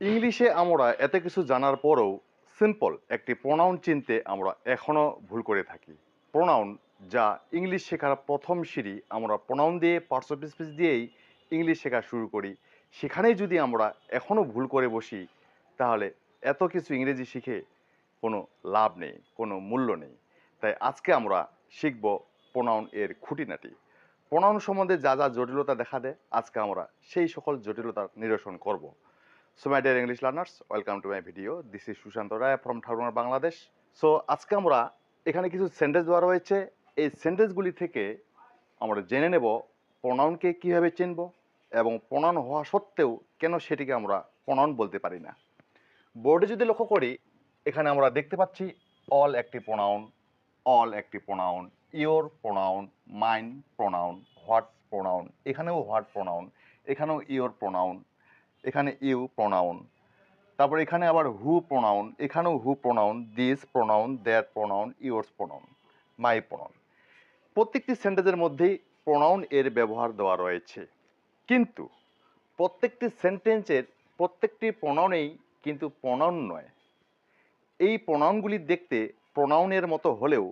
ইংলিশে আমরা এত কিছু জানার পরেও সিম্পল একটি প্রোনাউন চিনতে আমরা এখনও ভুল করে থাকি। প্রোনাউন যা ইংলিশ শেখার প্রথম সিঁড়ি, আমরা প্রোনাউন দিয়ে পার্টস অফ স্পিচ দিয়েই ইংলিশ শেখা শুরু করি। সেখানেই যদি আমরা এখনও ভুল করে বসি, তাহলে এত কিছু ইংরেজি শিখে কোনো লাভ নেই, কোনো মূল্য নেই। তাই আজকে আমরা শিখব প্রোনাউন এর খুঁটিনাটি। প্রোনাউন সম্বন্ধে যা যা জটিলতা দেখা দেয়, আজকে আমরা সেই সকল জটিলতার নিরসন করব। So my dear English learners welcome to my video this is Sushanta Roy from Thakurmar Bangladesh so আজকে আমরা এখানে কিছু সেন্টেন্স দেওয়া রয়েছে। এই সেন্টেন্সগুলি থেকে আমরা জেনে নেব প্রোনাউনকে কীভাবে চিনব এবং প্রোনাউন হওয়া সত্ত্বেও কেন সেটিকে আমরা প্রোনাউন বলতে পারি না। বোর্ডে যদি লক্ষ্য করি, এখানে আমরা দেখতে পাচ্ছি অল একটি প্রোনাউন অল একটি pronoun your pronoun mine pronoun what pronoun এখানেও হোয়াট প্রোনাউন এখানেও ইওর প্রোনাউন এখানে ইউ প্রোনাউন তারপর এখানে আবার হু প্রোনাউন এখানেও who pronoun this pronoun that pronoun yours pronoun my pronoun প্রত্যেকটি সেন্টেন্সের মধ্যেই প্রোনাউন এর ব্যবহার দেওয়া রয়েছে। কিন্তু প্রত্যেকটি সেন্টেন্সের প্রত্যেকটি প্রোনাউনেই কিন্তু প্রোনাউন নয়। এই প্রোনাউনগুলি দেখতে প্রোনাউনের মতো হলেও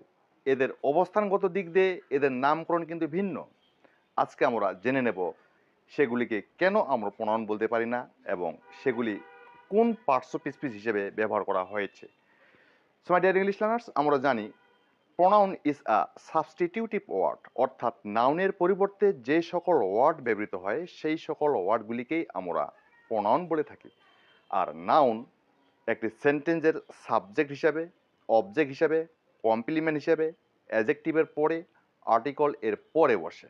এদের অবস্থানগত দিক দিয়ে এদের নামকরণ কিন্তু ভিন্ন। আজকে আমরা জেনে নেব সেগুলিকে কেন আমরা প্রণয়ন বলতে পারি না এবং সেগুলি কোন পার্টস অফ স্পিচ হিসেবে ব্যবহার করা হয়েছে? So my dear English learners আমরা জানি pronoun is a substitutive word অর্থাৎ নাউনের পরিবর্তে যে সকল ওয়ার্ড ব্যবহৃত হয়, সেই সকল ওয়ার্ডগুলিকেই আমরা প্রোনাউন বলে থাকি। আর নাউন একটি সেন্টেন্সের সাবজেক্ট হিসাবে অবজেক্ট হিসাবে কমপ্লিমেন্ট হিসাবে অ্যাজেক্টিভের পরে আর্টিকল এর পরে বসে।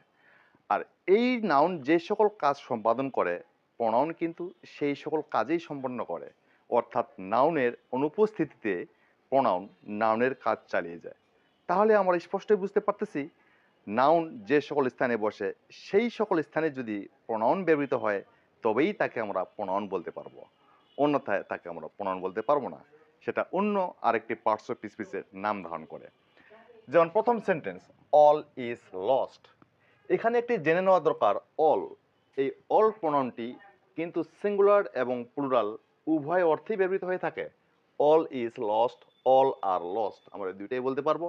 আর এই নাউন যে সকল কাজ সম্পাদন করে প্রোনাউন কিন্তু সেই সকল কাজেই সম্পন্ন করে। অর্থাৎ নাউনের অনুপস্থিতিতে প্রোনাউন নাউনের কাজ চালিয়ে যায়। তাহলে আমরা স্পষ্টই বুঝতে পারতেছি নাউন যে সকল স্থানে বসে, সেই সকল স্থানে যদি প্রোনাউন ব্যবহৃত হয়, তবেই তাকে আমরা প্রোনাউন বলতে পারব। অন্যথায় তাকে আমরা প্রোনাউন বলতে পারব না। সেটা অন্য আরেকটি পার্টস অফ স্পিচের নাম ধারণ করে। যেমন প্রথম সেন্টেন্স অল ইজ লস্ট এখানে একটি জেনে নেওয়া দরকার, অল। এই অল প্রোনাউনটি কিন্তু সিঙ্গুলার এবং প্লুরাল, উভয় অর্থেই ব্যবহৃত হয়ে থাকে। All is lost, all are lost, আমরা দুইটাই বলতে পারব।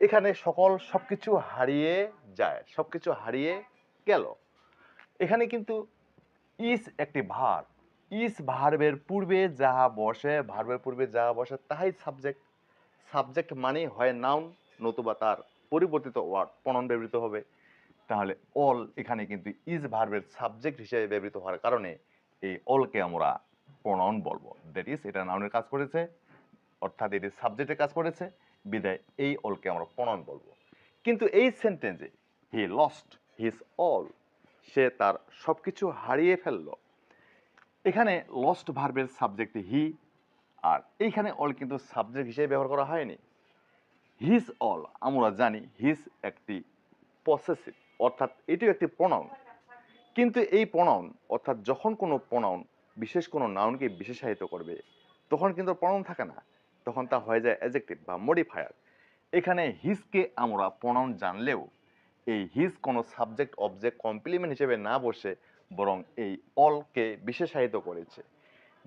এখানে সকল সব কিছু হারিয়ে যায় সব কিছু হারিয়ে গেল। এখানে কিন্তু ইস একটি ভার। ইস ভার্বের পূর্বে যাহা বসে, ভার্বের পূর্বে যাহা বসে, তাহাই সাবজেক্ট। সাবজেক্ট মানে হয় নাউন নতুবা তার পরিবর্তিত ওয়ার্ড প্রণন ব্যবহৃত হবে। তাহলে অল এখানে কিন্তু ইজ ভার্বের সাবজেক্ট হিসেবে ব্যবহৃত হওয়ার কারণে এই অলকে আমরা প্রণয়ন বলব। দ্যাট ইজ এটা নাউনের কাজ করেছে, অর্থাৎ এটি সাবজেক্টের কাজ করেছে, বিদায় এই অলকে আমরা প্রণয়ন বলব। কিন্তু এই সেন্টেন্সে হি লস্ট হিজ অল সে তার সব কিছু হারিয়ে ফেলল। এখানে লস্ট ভার্বের সাবজেক্ট হি আর এইখানে অল কিন্তু সাবজেক্ট হিসেবে ব্যবহার করা হয়নি। হিজ অল আমরা জানি হিজ একটি পসেসিভ অর্থাৎ এটিও একটি প্রনাউন কিন্তু এই প্রনাউন অর্থাৎ যখন কোনো প্রনাউন বিশেষ কোনো নাউনকে বিশেষায়িত করবে, তখন কিন্তু প্রনাউন থাকে না। তখন তা হয়ে যায় অ্যাজেক্টিভ বা মডিফায়ার এখানে হিজকে আমরা প্রনাউন জানলেও, এই হিজ কোনো সাবজেক্ট অবজেক্ট কমপ্লিমেন্ট হিসেবে না বসে বরং এই অলকে বিশেষায়িত করেছে।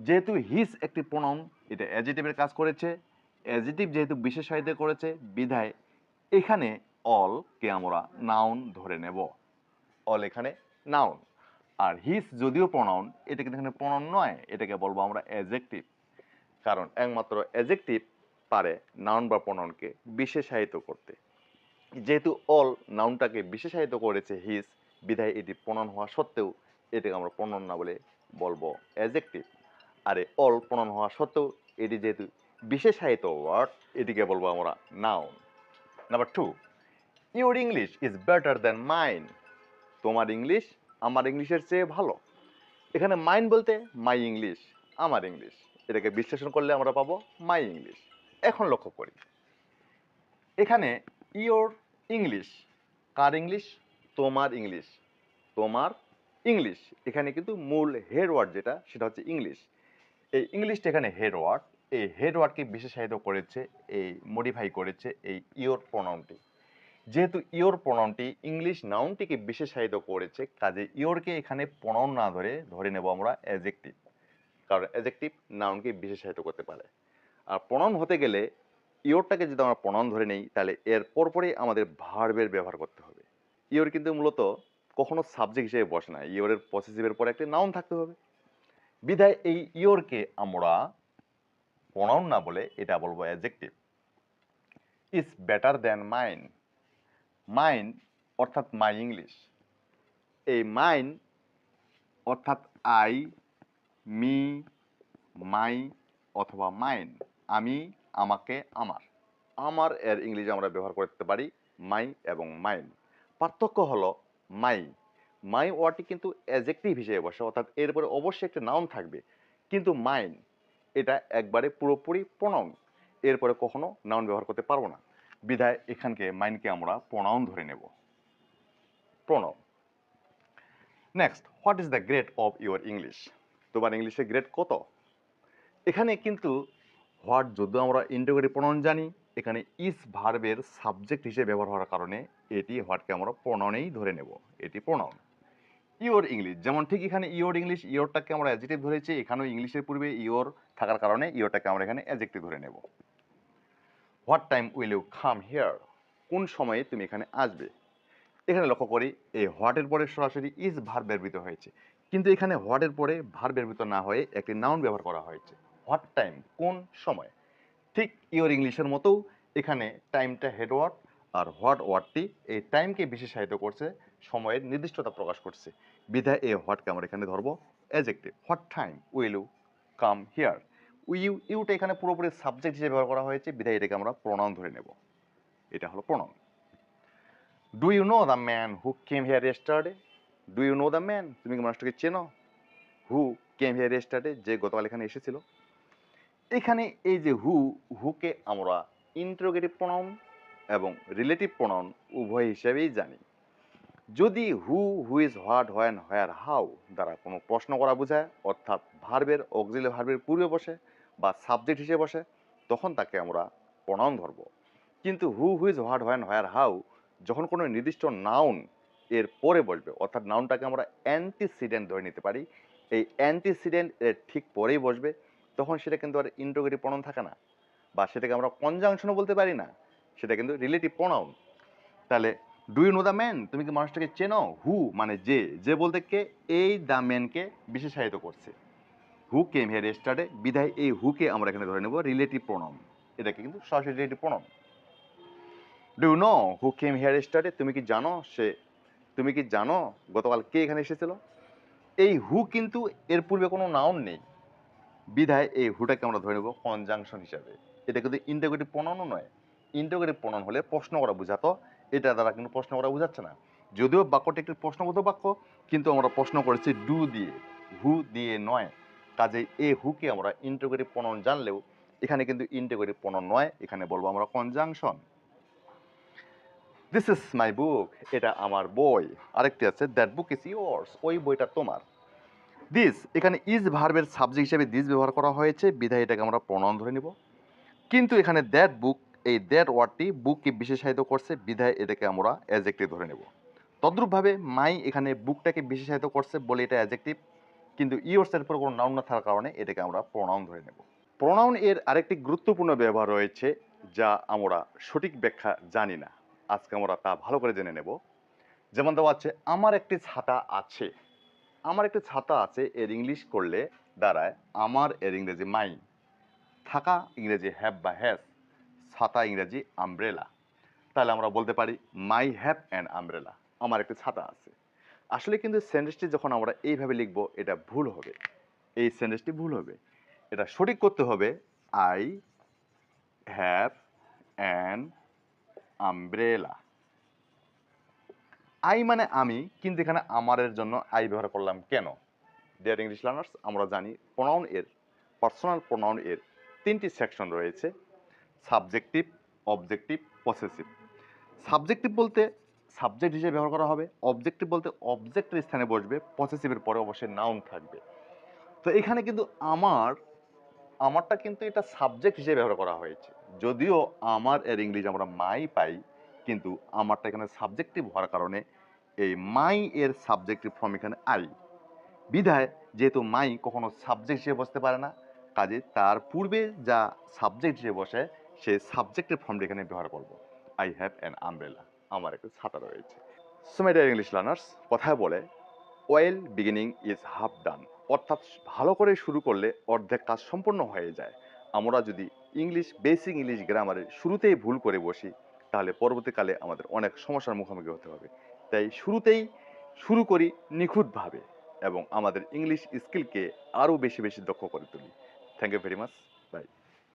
যেহেতু হিজ একটি প্রনাউন এটা অ্যাজিটিভের কাজ করেছে। অ্যাজিটিভ যেহেতু বিশেষায়িত করেছে, বিধায় এখানে অলকে আমরা নাউন ধরে নেব। অল এখানে নাউন আর হিস যদিও প্রনাউন এটা কিন্তু এখানে প্রনাউন নয়, এটাকে বলব আমরা অ্যাজেক্টিভ কারণ একমাত্র অ্যাজেক্টিভ পারে নাউন বা প্রনাউনকে বিশেষায়িত করতে। যেহেতু অল নাউনটাকে বিশেষায়িত করেছে হিস বিধায় এটি প্রনাউন হওয়া সত্ত্বেও এটাকে আমরা প্রনাউন না বলে বলব অ্যাজেক্টিভ আর অল প্রনাউন হওয়া সত্ত্বেও এটি যেহেতু বিশেষায়িত ওয়ার্ড এটিকে বলব আমরা noun number two your English is better than mine তোমার ইংলিশ আমার ইংলিশের চেয়ে ভালো। এখানে মাইন বলতে মাই ইংলিশ আমার ইংলিশ এটাকে বিশ্লেষণ করলে আমরা পাবো মাই ইংলিশ এখন লক্ষ্য করি। এখানে ইওর ইংলিশ কার ইংলিশ তোমার ইংলিশ তোমার ইংলিশ এখানে কিন্তু মূল হেড ওয়ার্ড যেটা, সেটা হচ্ছে ইংলিশ এই ইংলিশটা এখানে হেড ওয়ার্ড এই হেড ওয়ার্ডকে বিশেষায়িত করেছে, এই মডিফাই করেছে এই ইওর প্রনাউনটি যেহেতু ইওর প্রনাউনটি ইংলিশ নাউনটিকে বিশেষায়িত করেছে, কাজে ইওরকে এখানে প্রনাউন না ধরে ধরে নেব আমরা অ্যাজেক্টিভ কারণ অ্যাজেক্টিভ নাউনকে বিশেষায়িত করতে পারে। আর প্রণাম হতে গেলে ইওরটাকে যদি আমরা প্রণাম ধরে নেই, তাহলে এর পরপরই আমাদের ভার্বের ব্যবহার করতে হবে। ইয়োর কিন্তু মূলত কখনো সাবজেক্ট হিসেবে বসে না ইওরের পসেসিভের পরে একটি নাউন থাকতে হবে। বিধায় এই ইয়োরকে আমরা প্রণাম না বলে এটা বলব adjective is better than mine mine অর্থাৎ মাই ইংলিশ। এই মাইন অর্থাৎ আই, মি, মাই অথবা মাইন, আমি, আমাকে, আমার। আমার এর ইংলিশে আমরা ব্যবহার করতে পারি মাই এবং মাইন। পার্থক্য হলো মাই। মাই ওয়ার্ডটি কিন্তু অ্যাজেক্টিভ হিসেবে বসে, অর্থাৎ এরপরে অবশ্যই একটা নাউন থাকবে। কিন্তু মাইন, এটা একবারে পুরোপুরি প্রনাউন এরপরে কখনো নাউন ব্যবহার করতে পারব না। বিধায় এখানকে মাইনকে আমরা প্রনাউন ধরে নেব। Pronoun next what is the grade of your English তোমার ইংলিশে গ্রেড কত? এখানে কিন্তু হোয়াট যদিও আমরা ইন্টোগ্রেটিভ প্রনাউন জানি, এখানে ইস ভার্বের সাবজেক্ট হিসেবে ব্যবহার হওয়ার কারণে এটি হোয়াটকে আমরা প্রনাউনেই ধরে নেব। এটি প্রনাউন ইওর ইংলিশ যেমন ঠিক এখানে ইওর ইংলিশ ইওরটাকে আমরা অ্যাজেক্টিভ ধরেছি, এখানেও ইংলিশের পূর্বে ইওর থাকার কারণে ইওরটাকে আমরা এখানে অ্যাজেক্টিভ ধরে নেব। What time will you come here কোন সময়ে তুমি এখানে আসবে? এখানে লক্ষ্য করি, এই হোয়াটের পরে সরাসরি ইজ ভার ব্যবহৃত হয়েছে। কিন্তু এখানে হোয়াটের পরে ভার ব্যবহৃত না হয়ে একটি নাউন ব্যবহার করা হয়েছে। হোয়াট টাইম কোন সময়? ঠিক ইওর ইংলিশের মতো এখানে টাইমটা হেড ওয়ার্ড আর হোয়াট ওয়ার্ডটি এই টাইমকে বিশেষায়িত করছে, সময়ের নির্দিষ্টতা প্রকাশ করছে। বিধায় এই হোয়াটকে আমরা এখানে ধরবো adjective what time will you come here you Yuta এখানে পুরোপুরি সাবজেক্ট হিসেবে ব্যবহার করা হয়েছে। বিধায় এটাকে আমরা প্রণাম ধরে নেব। এটা হলো pronoun do you know the man who came here yesterday do you know the man তুমি কি মানুষটাকে চেনো? হু কেম হিয়ার ইয়েস্টারডে যে গতকাল এখানে এসেছিল। এখানে এই যে হু হুকে আমরা ইন্টারোগেটিভ প্রনাউন এবং রিলেটিভ প্রনাউন উভয় হিসেবেই জানি। যদি who whose what when where how দ্বারা কোনো প্রশ্ন করা বোঝায়, অর্থাৎ ভার্বের অক্সিলে ভার্বের পূর্বে বসে বা সাবজেক্ট হিসেবে বসে, তখন তাকে আমরা প্রণাম ধরবো। কিন্তু who whose what when where how যখন কোনো নির্দিষ্ট নাউন এর পরে বসবে, অর্থাৎ নাউনটাকে আমরা অ্যান্টিসিডেন্ট ধরে নিতে পারি, এই অ্যান্টিসিডেন্ট এর ঠিক পরেই বসবে, তখন সেটা কিন্তু আর ইন্টোগেটিভ প্রণাম থাকে না বা সেটাকে আমরা কনজাংশনও বলতে পারি না, সেটা কিন্তু রিলেটিভ প্রনাউন তাহলে do you know the man তুমি কি মানুষটাকে চেনো? হু মানে যে। যে বলতে কে? এই দ্য ম্যানকে বিশেষায়িত করছে। হু কেম হিয়ার স্টার্টে বিধায় এই হুকে আমরা এখানে ধরে নেব রিলেটিভ প্রনাউন এটাকে কিন্তু সরাসরি relative pronoun do know who came here স্টার্টে তুমি কি জানো সে? তুমি কি জানো গতকাল কে এখানে এসেছিল? এই হু কিন্তু এর পূর্বে কোনো নাউন নেই। বিধায় এই হুটাকে আমরা ধরে নেব কনজাংশন হিসাবে। এটা কিন্তু ইন্টাগ্রেটিভ প্রণানও নয়। ইন্টাগ্রেটিভ প্রণান হলে প্রশ্ন করা বোঝাতো এটা দ্বারা কিন্তু প্রশ্ন করা বোঝাচ্ছে না। যদিও বাক্যটি একটি প্রশ্নবোধক বাক্য, কিন্তু আমরা প্রশ্ন করেছি ডু দিয়ে। হু দিয়ে নয়। কাজে এ হুকে আমরা ইন্টাগ্রেটিভ প্রণন জানলেও, এখানে কিন্তু ইন্টাগ্রেটিভ প্রণন নয়, এখানে বলব আমরা conjunction this is my book এটা আমার বই। আরেকটি আছে দ্যাট বুক ইজ ইয়োর্স ওই বইটা তোমার। দিস এখানে ইজ ভার্বের সাবজেক্ট হিসেবে দিস ব্যবহার করা হয়েছে, বিধায় এটাকে আমরা প্রণয়ন ধরে নিব। কিন্তু এখানে দ্যাট বুক এই দ্যাট ওয়ার্ডটি বুককে বিশেষায়িত করছে, বিধায় এটাকে আমরা অ্যাজেক্টিভ ধরে নেব। তদ্রূপভাবে মাই এখানে বুকটাকে বিশেষায়িত করছে বলে এটা অ্যাজেক্টিভ কিন্তু ইয়োর্স এর পর কোনো নাউন না থাকার কারণে এটাকে আমরা প্রোনাউন ধরে নেব। প্রোনাউন এর আরেকটি গুরুত্বপূর্ণ ব্যবহার রয়েছে, যা আমরা সঠিক ব্যাখ্যা জানি না। আজকে আমরা তা ভালো করে জেনে নেব। যেমন দেওয়া আছে, আমার একটি ছাতা আছে। আমার একটি ছাতা আছে। এর ইংলিশ করলে দাঁড়ায়, আমার এর ইংরেজি মাই থাকা ইংরেজি হ্যাভ বা হ্যাজ ছাতা ইংরেজি আমব্রেলা তাহলে আমরা বলতে পারি মাই হ্যাভ অ্যান্ড আমব্রেলা আমার একটি ছাতা আছে। আসলে কিন্তু সেন্টেন্সটি যখন আমরা এইভাবে লিখব, এটা ভুল হবে। এই সেন্টেন্সটি ভুল হবে। এটা সঠিক করতে হবে I have an umbrella I মানে আমি, কিন্তু এখানে আমারের জন্য আই ব্যবহার করলাম কেন? ডিয়ার ইংলিশ লার্নার্স আমরা জানি প্রোনাউন এর পার্সোনাল প্রোনাউন এর তিনটি সেকশন রয়েছে। সাবজেক্টিভ, অবজেক্টিভ পসেসিভ সাবজেক্টিভ বলতে সাবজেক্ট হিসেবে ব্যবহার করা হবে অবজেক্টিভ বলতে অবজেক্টের স্থানে বসবে পসেসিভের পরে অবশ্যই নাউন থাকবে। তো এখানে কিন্তু আমার, আমারটা কিন্তু এটা সাবজেক্ট হিসেবে ব্যবহার করা হয়েছে। যদিও আমার এর ইংলিশ আমরা মাই পাই, কিন্তু আমারটা এখানে সাবজেক্টিভ হওয়ার কারণে এই মাই এর সাবজেক্টিভ ফর্ম এখানে আই বিধায় যেহেতু মাই কখনো সাবজেক্ট হিসেবে বসতে পারে না, কাজে তার পূর্বে যা সাবজেক্ট হিসেবে বসে সে সাবজেক্টের ফর্মটা এখানে ব্যবহার করব। আই হ্যাভ অ্যান আমব্রেলা আমার একটা ছাতা রয়েছে। সোমেডার ইংলিশ লার্নার্স কথায় বলে well beginning is half done অর্থাৎ ভালো করে শুরু করলে অর্ধেক কাজ সম্পূর্ণ হয়ে যায়। আমরা যদি ইংলিশ বেসিক ইংলিশ গ্রামারে শুরুতেই ভুল করে বসি, তাহলে পরবর্তীকালে আমাদের অনেক সমস্যার মুখোমুখি হতে হবে। তাই শুরুতেই শুরু করি নিখুঁতভাবে এবং আমাদের ইংলিশ স্কিলকে আরও বেশি বেশি দক্ষ করে তুলি। Thank you very much bye